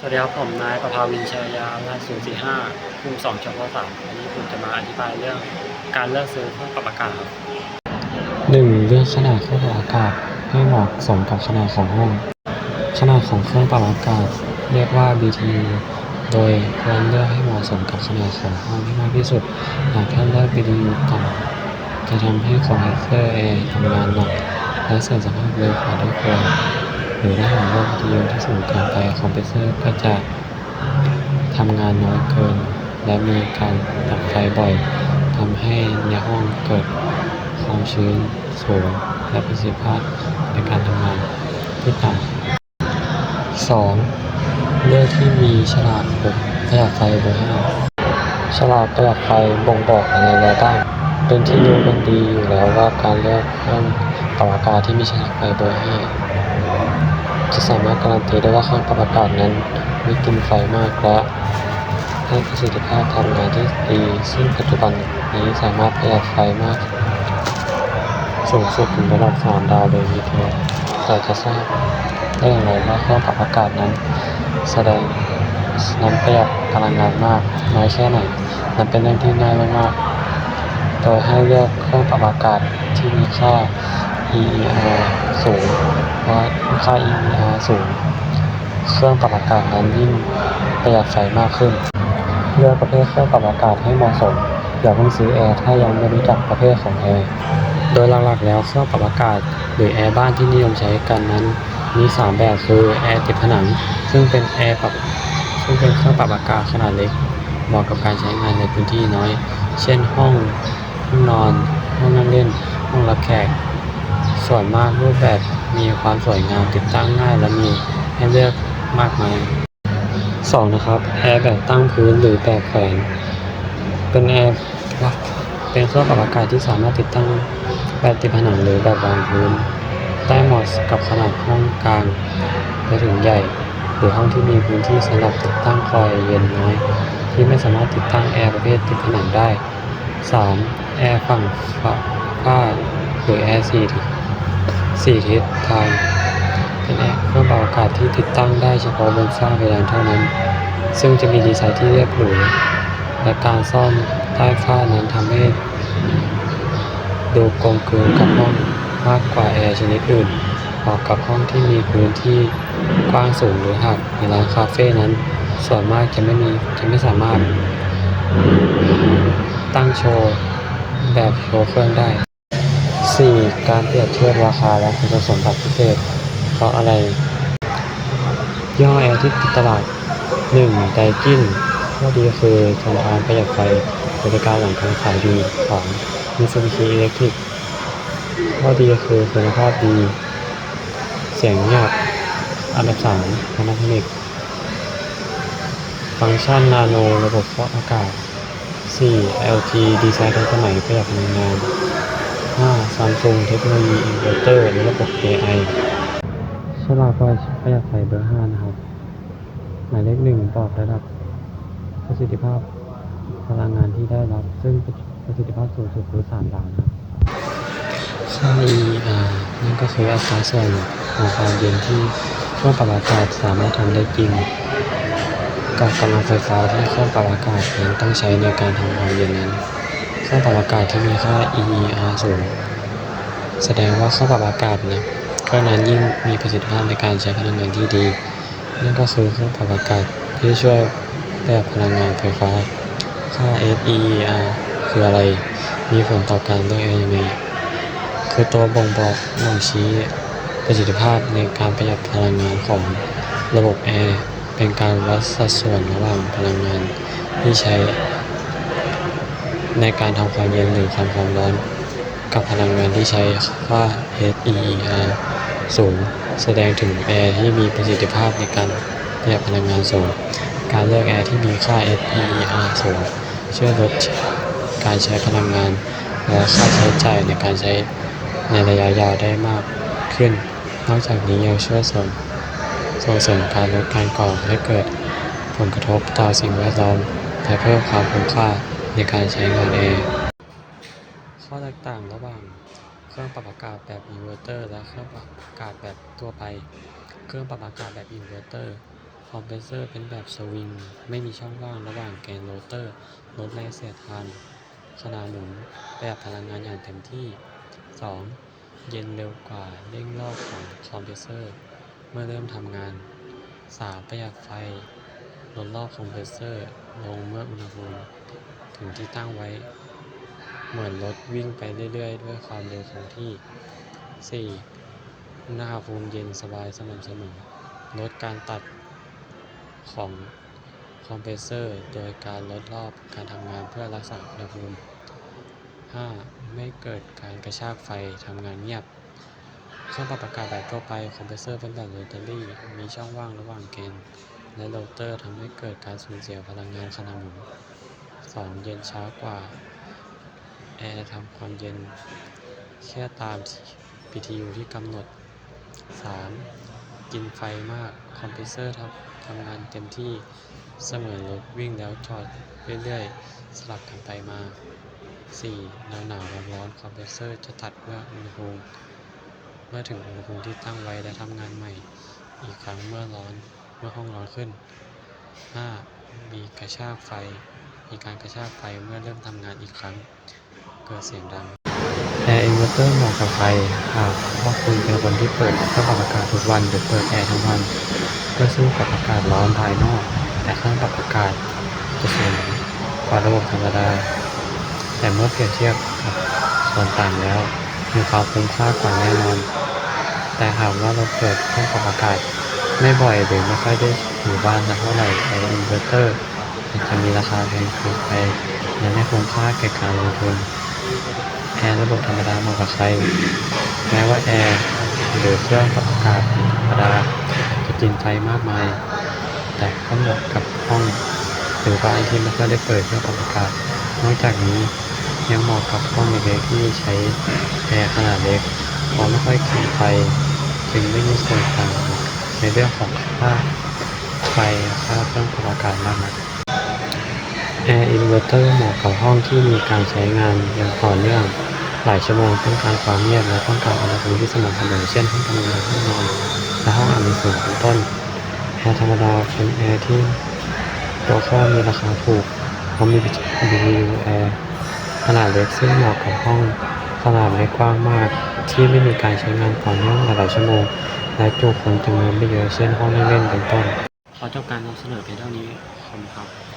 สวัสดีครับผมนายประภาวินชัยยางาน045กลุ่ม2เฉพาะ3วันนี้ผมจะมาอธิบายเรื่องการเลือกซื้อเครื่องปรับอากาศครับหนึ่งเลือกขนาดเครื่องปรับอากาศให้เหมาะสมกับขนาดของห้อง ขนาดของเครื่องปรับอากาศ เรียกว่า BTU โดยควรเลือกให้เหมาะสมกับขนาดของห้องให้มากที่สุด หากท่านเลือก BTU ต่ำจะทำให้คอมเพรสเซอร์แอร์ทำงานหนักและเสื่อมสภาพเร็วกว่าที่ควร หรือถ้าหากว่า BTU ที่สูงเกินไปคอมเพรสเซอร์ก็จะทำงานน้อยเกิน และมีการตัดไฟบ่อยทำให้ในห้องเกิดความชื้นสูงและประสิทธิภาพในการทำงานที่ต่ำ 2. เลือกที่มีฉลากประหยัดไฟเบอร์5ฉลากประหยัดไฟบ่งบอกอะไรเราบ้างเป็นที่รู้กันดีอยู่แล้วว่าการเลือกเครื่องปรับอากาศที่มีฉลากไฟเบอร์5 จะสามารถการันตีได้ว่าเครื่องปรับอากาศนั้นไม่กินไฟมากและให้ประสิทธิภาพทำงานที่ดี ซึ่งปัจจุบันนี้สามารถประหยัดไฟมาก สูงสุดถึงระดับ3ดาวเลยทีเดียวแต่จะทราบได้อย่างไรว่าเครื่องปรับอากาศนั้น แสดงนั้นประหยัดพลังงานมากน้อยแค่ไหนนั้นเป็นเรื่องที่ง่ายมากๆโดยให้เลือกเครื่องปรับอากาศที่มีค่า EER สูงเพราะค่า EER สูง เครื่องปรับอากาศนั้นยิ่งประหยัดไฟมากขึ้น เลือกประเภทเครื่องปรับอากาศให้เหมาะสม อย่าเพิ่งซื้อแอร์ถ้ายังไม่รู้จักประเภทของแอร์ โดยหลักๆแล้วเครื่องปรับอากาศหรือแอร์บ้านที่นิยมใช้กันนั้นมี 3 แบบคือแอร์ติดผนัง ซึ่งเป็นแอร์ปรับซึ่งเป็นเครื่องปรับอากาศขนาดเล็กเหมาะกับการใช้งานในพื้นที่น้อย เช่นห้องห้องนอน ห้องนั่งเล่น ห้องรับแขก ส่วนมากรูปแบบมีความสวยงามติดตั้งง่ายและมีให้เลือกมากมาย 2. นะครับแอร์แบบตั้งพื้นหรือแบบแขวนเป็นแอร์เป็นเครื่องปรับอากาศที่สามารถติดตั้งแบบติดผนังหรือแบบวางพื้นได้เหมาะกับขนาดห้องกลางไปถึงใหญ่ หรือห้องที่มีพื้นที่สำหรับติดตั้งคอยเย็นน้อย ที่ไม่สามารถติดตั้งแอร์ประเภทติดผนังได้ 3. แอร์ฝั่งฝ้าหรือแอร์สี่ ทิศสี่ทิศทางเป็นแอร์เครื่องเปรับอากาศที่ติดตั้งได้เฉพาะบนฝ้าเพดานเท่านั้น ซึ่งจะมีดีไซน์ที่เรียบหรูและการซ่อนใต้ฝ้านั้นทำให้ดูกลมกลืนกับห้องมากกว่าแอร์ชนิดอื่นเหมาะกับห้องที่มีพื้นที่กว้างสูงหรือหากในร้านคาเฟ่นั้น ส่วนมากจะไม่มีจะไม่สามารถตั้งโชว์แบบโชว์เครื่องได้ 4. การเปรียบเทียบราคาและคุณสมบัติพิเศษ เพราะอะไร ย่อแอร์ที่ติดตลาด 1. ไดกินข้อดีคือทนทานประหยัดไฟบริการหลังการขายดี 2. มิ t ซูบิชิอิเล็กทริกข้อดีคือคุณภาพดี เสียงเงียบอันดับ3 Panasonic ฟังก์ชันนาโนระบบฟอกอากาศ 4. LG ดีไซน์ทันสมัยประหยัดพลังงาน 5. Samsung เทคโนโลยีอินเวอร์เตอร์และระบบ AI ฉลากประหยัดไฟเบอร์ 5 นะครับ หมายเลขหนึ่งบอกระดับประสิทธิภาพพลังงานที่ได้รับ ซึ่งประสิทธิภาพสูงสุดคือ3ดาวนะครับค่า EER นั่นก็คืออัตราส่วนของความเย็นที่เครื่องปรับอากาศสามารถทำได้จริงกับกำลังไฟฟ้าที่เครื่องปรับอากาศนั้นต้องใช้ในการทำความเย็นนั้น เครื่องปรับอากาศที่มีค่า EER สูงแสดงว่าเครื่องปรับอากาศนะก็นั้นยิ่งมีประสิทธิภาพในการใช้พลังงานที่ดี นั่นก็คือเครื่องปรับอากาศที่ช่วยประหยัดพลังงานไฟฟ้า ค่า SEER คืออะไร มีผลต่อการเลือกยังไงคือตัวบ่งบอกบ่งชี้ประสิทธิภาพในการประหยัดพลังงานของระบบแอร์เป็นการวัดสัดส่วนระหว่างพลังงานที่ใช้ ในการทำความเย็นหรือความความร้อน กับพลังงานที่ใช้ค่า SEER สูง แสดงถึงแอร์ที่มีประสิทธิภาพในการประหยัดพลังงานสูง การเลือกแอร์ที่มีค่า SEER สูงช่วยลดการใช้พลังงาน และค่าใช้จ่ายในการใช้ในระยะยาวได้มากขึ้น นอกจากนี้ยังช่วยส่งส่งเสริมการลดการก่อให้เกิดผลกระทบต่อสิ่งแวดล้อมและเพิ่มความคุ้มค่า ในการใช้งานแอร์ข้อแตกต่างระหว่างเครื่องปรับอากาศแบบอินเวอร์เตอร์และเครื่องปรับอากาศแบบทั่วไป เครื่องปรับอากาศแบบอินเวอร์เตอร์คอมเพรสเซอร์เป็นแบบสวิง ไม่มีช่องว่างระหว่างแกนโรเตอร์ลดแรงเสียดทานขณะหมุนประหยัดพลังงานอย่างเต็มที่ 2. เย็นเร็วกว่าเร่งรอบของคอมเพรสเซอร์ เมื่อเริ่มทำงาน 3. ประหยัดไฟลดรอบคอมเพรสเซอร์ลงเมื่ออุณหภูมิ ถึงที่ตั้งไว้ เหมือนรถวิ่งไปเรื่อยๆ ด้วยความเร็วคงที่ 4. อุณหภูมิเย็นสบายสม่ำเสมอลดการตัดของคอมเพรสเซอร์ โดยการลดรอบการทำงานเพื่อรักษาอุณหภูมิ 5. ไม่เกิดการกระชากไฟทำงานเงียบเครื่องปรับอากาศแบบทั่วไปคอมเพรสเซอร์เป็นแบบโรตารี่มีช่องว่างระหว่างเกนและโรเตอร์ทำให้เกิดการสูญเสียพลังงานขณะหมุน 2. เย็นช้ากว่า แอร์ทำความเย็น แค่ตาม BTU ที่กำหนด 3. กินไฟมาก คอมเพรสเซอร์ทำทำงานเต็มที่เสมือนรถวิ่งแล้วจอดเรื่อยๆ สลับกันไปมา 4. หนาวหนาวร้อนร้อนคอมเพรสเซอร์จะตัดเมื่ออุณหภูมิเมื่อถึงอุณหภูมิที่ตั้งไว้และทำงานใหม่ อีกครั้งเมื่อร้อนเมื่อห้องร้อนขึ้น 5. มีกระชากไฟ มีการกระชากไฟเมื่อเริ่มทำงานอีกครั้ง เกิดเสียงดังแอร์อินเวอร์เตอร์เหมาะกับใครหากว่าคุณเป็นคนที่เปิดเครื่องปรับอากาศทุกวันหรือเปิดแอร์ทั้งวันเพื่อสู้กับอากาศร้อนภายนอก แต่เครื่องปรับอากาศจะสูงกว่าระบบธรรมดา แต่เมื่อเปรียบเทียบกับส่วนต่างแล้วมีความคุ้มค่ากว่าแน่นอน แต่หากว่าเราเปิดเครื่องปรับอากาศไม่บ่อยหรือไม่ค่อยได้อยู่บ้านสักเท่าไหร่แอร์อินเวอร์เตอร์ จะมีราคาแพงเกินไปและไม่คุ้มค่าแก่การลงทุนแอร์ระบบธรรมดาเหมาะกับใคร แม้ว่าแอร์หรือเครื่องปรับอากาศธรรมดาจะกินไฟมากมาย แต่ก็เหมาะกับห้องหรือบ้านที่ไม่ค่อยได้เปิดเครื่องปรับอากาศ นอกจากนี้ยังเหมาะกับห้องเล็กๆที่ใช้แอร์ขนาดเล็กเพราะไม่ค่อยกินไฟจึงไม่มีส่วนต่างในเรื่องของค่าไฟค่าเครื่องปรับอากาศมากนัก แอร์อินเวอร์เตอร์เหมาะกับห้องที่มีการใช้งานอย่างต่อเนื่อง หลายชั่วโมงต้องการความเงียบและต้องการอุณหภูมิที่สม่ำเสมอเช่นห้องทำงานห้องนอนและห้องอาบน้ำสูงเป็นต้นแอร์ธรรมดาเป็นแอร์ที่ตัวข้อมีราคาถูกเพราะมี BTU แอร์ขนาดเล็กซึ่งเหมาะกับห้องขนาดไม่กว้างมาก ที่ไม่มีการใช้งานต่อเนื่องหลายชั่วโมง และจุคนจำนวนไม่เยอะเช่นห้องนั่งเล่นเป็นต้นขอจบการนำเสนอเพียงเท่านี้ขอบคุณครับ